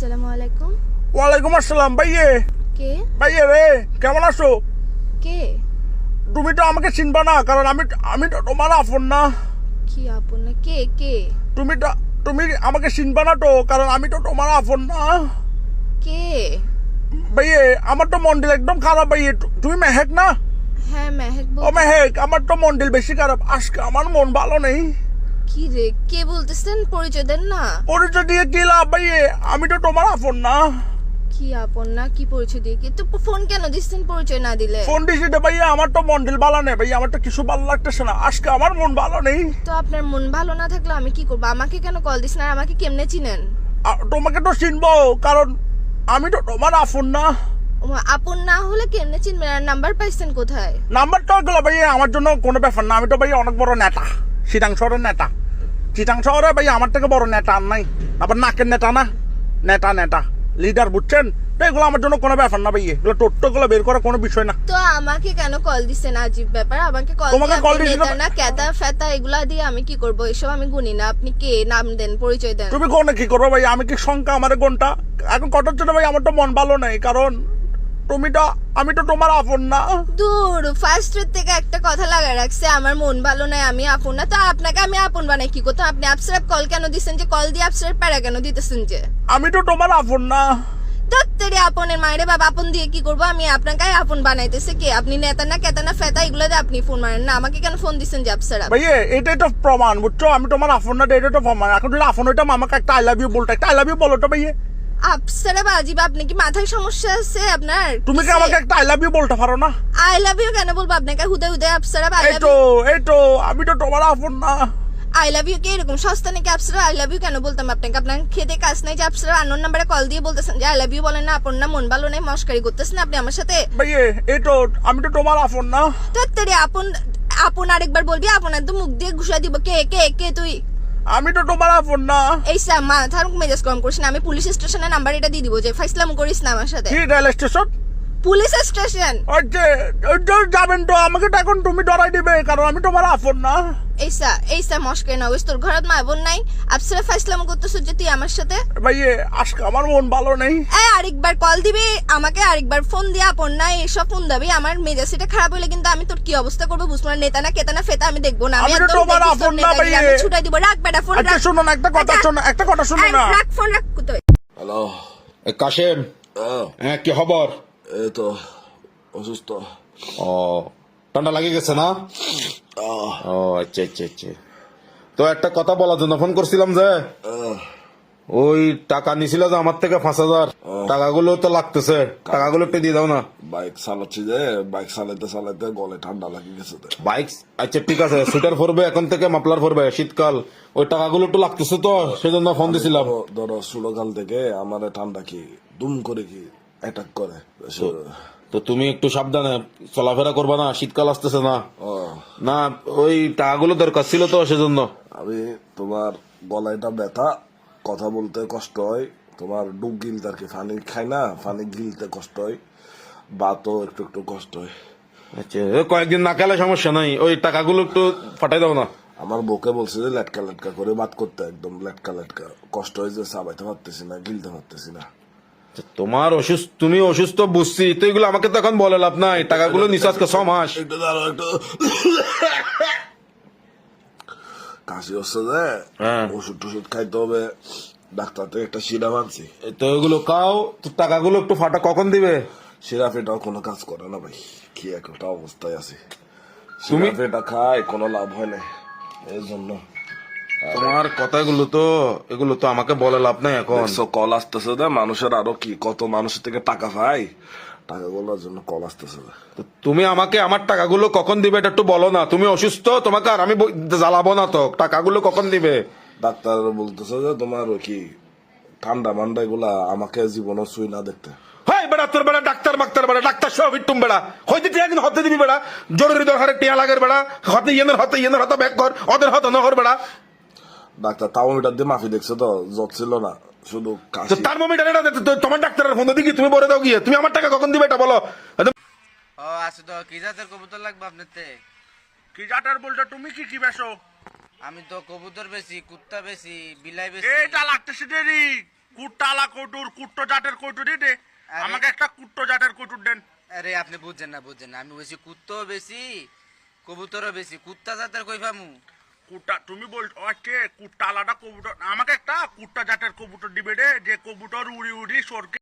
আসসালামু আলাইকুম। ওয়ালাইকুম আসসালাম ভাইয়ে। কে? ভাইয়ে রে কেমন আছো? কে? তুমি তো আমাকে চিনবা না কারণ আমি আমি তো তোমার আপন না। কি আপন না? কে? কে? তুমি তো তুমি আমাকে চিনবা না তো কারণ আমি তো তোমার আপন না। কে? ভাইয়ে আমার তো মন্ডিল একদম খারাপ ভাইয়ে। তুমি মেহেক না? হ্যাঁ মেহেক ও মেহেক আমার তো মন্ডিল বেশি খারাপ। আজকে আমার মন ভালো নেই। কি রে? কে বলতেছেন? পরিচয় দেন না। পরিচয় দিয়ে কি লাভ আমি তো তোমার আপন না। কি আপন না? কি পরিচয় দিয়ে কি? তো ফোন কেন দিচ্ছেন পরিচয় না দিলে? ফোন দিছি রে ভাইয়া আমার তো মন্ডিল ভালো নেই ভাইয়া আমার তো কিছু ভালো লাগতেছে না। আজকে আমার মন ভালো নেই। তো আপনার মন ভালো না থাকলে আমি কি করব? আমাকে কেন কল দিচ্ছেন? আর আমাকে কেমনে চিনেন? তোমাকে তো চিনবো কারণ আমি তো তোমার আপন না। আপন না হলে কেমনে চিনবেন? আর নাম্বার পাইছেন কোথায়? নাম্বারটা গুলো ভাই আমার জন্য কোনো ব্যাপার না। আমি তো ভাই অনেক বড় নেতা। চিটাং শহরের নেতা চিটাং শহরে ভাই আমার থেকে বড় নেতা আর নাই আবার নাকের নেতা না নেতা নেতা লিডার বুঝছেন তো এগুলো আমার জন্য কোনো ব্যাপার না ভাই এগুলো টোট্টো গুলো বের করা কোনো বিষয় না তো আমাকে কেন কল দিচ্ছেন আজীব ব্যাপার। আমাকে কল তোমাকে দিয়েছিল- নেতা না ক্যাতা ফেতা এগুলা দিয়ে আমি কি করব? এসব আমি গুনি না। আপনি কে? নাম দেন পরিচয় দেন। তুমি কোনে কি করব ভাই? আমি কি সংখ্যা আমার কোনটা? এখন কটার জন্য ভাই? আমার তো মন ভালো নাই। কারণ তুমি আমি তো তোমার আপন না। দূর ফার্স্টের থেকে একটা কথা লাগা রাখছে আমার মন ভালো নাই আমি আপন না। তো আপনাকে আমি আপন বানাই কি করতাম? আপনি আপসারাপ কল কেন দিচ্ছেন যে কল দিয়ে আপসারাপ প্যারা কেন দিতেছেন যে? আমি তো তোমার আপন না। দত্তরে আপনের মায়েরে বাবা আপন দিয়ে কি করব? আমি আপনাকে আপন বানাইতেছে কে? আপনি নেতা না কেতা না ফেতা এগুলো দিয়ে আপনি ফোন মারেন না। আমাকে কেন ফোন দিচ্ছেন যে আপসারাপ ভাইয়ে এটাই তো প্রমাণ বুঝছ? আমি তোমার আপন না এটাই তো প্রমাণ। এখন যদি আপন হইতাম আমাকে একটা আই লাভ ইউ বলতো একটা আই লাভ ইউ বলো তো ভাইয়ে। আপসারাপ আজিব আপনি কি মাথায় সমস্যা আছে আপনার? তুমি কি আমাকে একটা আই লাভ ইউ বলতে পারো না? আই লাভ ইউ কেন বলব? আপনাকে হুদে হুদে আপসারাপ আই এই তো এই তো আমি তো তোমার আপন না। আই লাভ ইউ কে এরকম? সস্তা নাকি আপসারা আই লাভ ইউ কেন বলতাম আপনাকে? আপনার খেতে কাজ নাই যে আপসারা আনোর নাম্বারে কল দিয়ে বলতেছেন যে আই লাভ ইউ বলেন না আপন না মন ভালো নাই মস্কারি করতেছেন আপনি আমার সাথে। ভাইয়ে এই তো আমি তো তোমার আপন না। তোর আপন আপন আরেকবার বলবি আপন একদম মুখ দিয়ে ঘুষা দিব। কে কে কে তুই? আমি তো তোমার আপন না। এই স্যার মাথার মেজাজ কম করিস না আমি পুলিশ স্টেশনের নাম্বার এটা দিয়ে দিব যে ফাইসলাম করিস না আমার সাথে। কি রেল স্টেশন? Police station. যে যাবেন তো আমাকে তো এখন তুমি ডরাই দিবে কারণ আমি তোমার আপন না। এই স্যার এই স্যার না ওই তোর ঘরত মা বোন নাই। আপসারা ফাইসলাম করতেছ যে তুই আমার সাথে? ভাইয়ে আজকে আমার মন ভালো নেই। এই আরেকবার কল দিবি আমাকে আরেকবার ফোন দিয়ে আপন না এসব ফোন দিবি আমার মেজাজ এটা খারাপ হলে কিন্তু আমি তোর কি অবস্থা করব বুঝব না নেতা না কেতা না ফেতা আমি দেখব না। আমি তোমার আপন না নেতাগিরি, ভাই। আমি ছুটাই দিব। রাখ বেটা ফোন আচ্ছা রাখ। শোনো না একটা কথা আচ্ছা। শোনো একটা কথা শোনো না। রাখ ফোন রাখ কোথায় হ্যালো কাশেম? হ্যাঁ কি খবর? এই তো অসুস্থ। ও ঠান্ডা লাগে গেছে না? ও আচ্ছা আচ্ছা আচ্ছা। তো একটা কথা বলার জন্য ফোন করছিলাম যে ওই টাকা নিছিল যে আমার থেকে পাঁচ হাজার। টাকাগুলো তো লাগতেছে। টাকাগুলো একটু দিয়ে দাও না। বাইক চালাচ্ছি যে বাইক চালাইতে চালাইতে গলে ঠান্ডা লাগে গেছে বাইক আচ্ছা ঠিক আছে সুইটার পরবে এখন থেকে মাপলার পরবে শীতকাল। ওই টাকাগুলো একটু লাগতেছে তো সেজন্য ফোন দিছিলাম। ধরো- ষোলোকাল থেকে আমার ঠান্ডা কি দুম করে কি অ্যাটাক করে তো তুমি একটু সাবধানে চলাফেরা করবা না শীতকাল আসতেছে না। না ওই টাকাগুলো দরকার ছিল তো সেজন্য। আমি তোমার গলায়টা ব্যথা কথা বলতে কষ্ট হয় তোমার ডুব গিলতে আর কি ফানি খাই না ফানি গিলতে কষ্ট হয় বাতও একটু একটু কষ্ট হয়। আচ্ছা কয়েকদিন না খেলে সমস্যা নাই ওই টাকাগুলো একটু পাঠাই দাও না। আমার বউকে বলছে যে লেটকা লেটকা করে বাত করতে একদম লেটকা লেটকা। কষ্ট হয়েছে চাবাইতে পারতেছি না গিলতে পারতেছি না। তোমার অসুস্থ তুমি অসুস্থ বুঝছি তো এগুলো আমাকে তো এখন বলে লাভ নাই। টাকাগুলো আজকে ছ মাস কাশি হচ্ছে যে হ্যাঁ। ওষুধ টষুধ খাইতে হবে ডাক্তার থেকে একটা সিরাপ আনছি। তো এগুলো খাও তো টাকাগুলো একটু ফাটা কখন দিবে? সিরাপ এটাও কোনো কাজ করে না ভাই কি একটা অবস্থায় আছে। সিরাপ এটা খায় কোনো লাভ হয় না এই জন্য। তোমার কথাগুলো তো এগুলো তো আমাকে বলে লাভ নাই এখন। কল আসতেছে না মানুষের আরও কি কত মানুষের থেকে টাকা পায়? টাকাগুলোর জন্য কল আসতেছে তুমি আমাকে আমার টাকাগুলো কখন দিবে এটা একটু বলো না। তুমি অসুস্থ তোমাকে আর আমি জ্বালাবো না তো। টাকাগুলো কখন দিবে? ডাক্তার বলতেছে যে তোমার কি ঠান্ডা মান্ডা এগুলা আমাকে জীবনে সুই না দেখতে। হাই বেড়া তোর বেড়া ডাক্তার মাক্তার বেড়া ডাক্তার সব ইটুম বেড়া। হয়তো টিয়া কিন্তু হতে দিবি বেড়া। জরুরি দরকারে টিয়া লাগের বেড়া। হতে ইয়েনের হতে ইয়েনের হতে ব্যাক কর ওদের হতে নহর বেড়া। ডাক্তার থার্মোমিটার দিয়ে মাফি দেখছে তো? জ্বর ছিল না। শুধু তো কাশি। থার্মোমিটার এটা তোমার ডাক্তারের ফোন দিকে তুমি বলে দাও গিয়ে। তুমি আমার টাকা কখন দিবে এটা বলো। ও আছে তো কি জাতের কবুতর লাগবে আপনার তে? কি জাটার বলছো? তুমি কি কি বেছো আমি তো কবুতর বেশি কুত্তা বেশি বিলাই বেশি এটা লাগতেছে দেরি কুট্টালা কটুর কুট্টো জাতের কটুরি দে। আমাকে একটা কুট্টো জাতের কটুর দেন। আরে আপনি বুঝছেন না বুঝছেন না। আমি বলছি কুত্তও বেশি কবুতরও বেশি কুত্তা জাতের কই পামু? কুট্টা তুমি বলছো আচ্ছা আলাদা কবুতর। আমাকে একটা কুটা জাতের কবুতর দিবে রে, যে কবুতর উড়ি উড়ি সরকে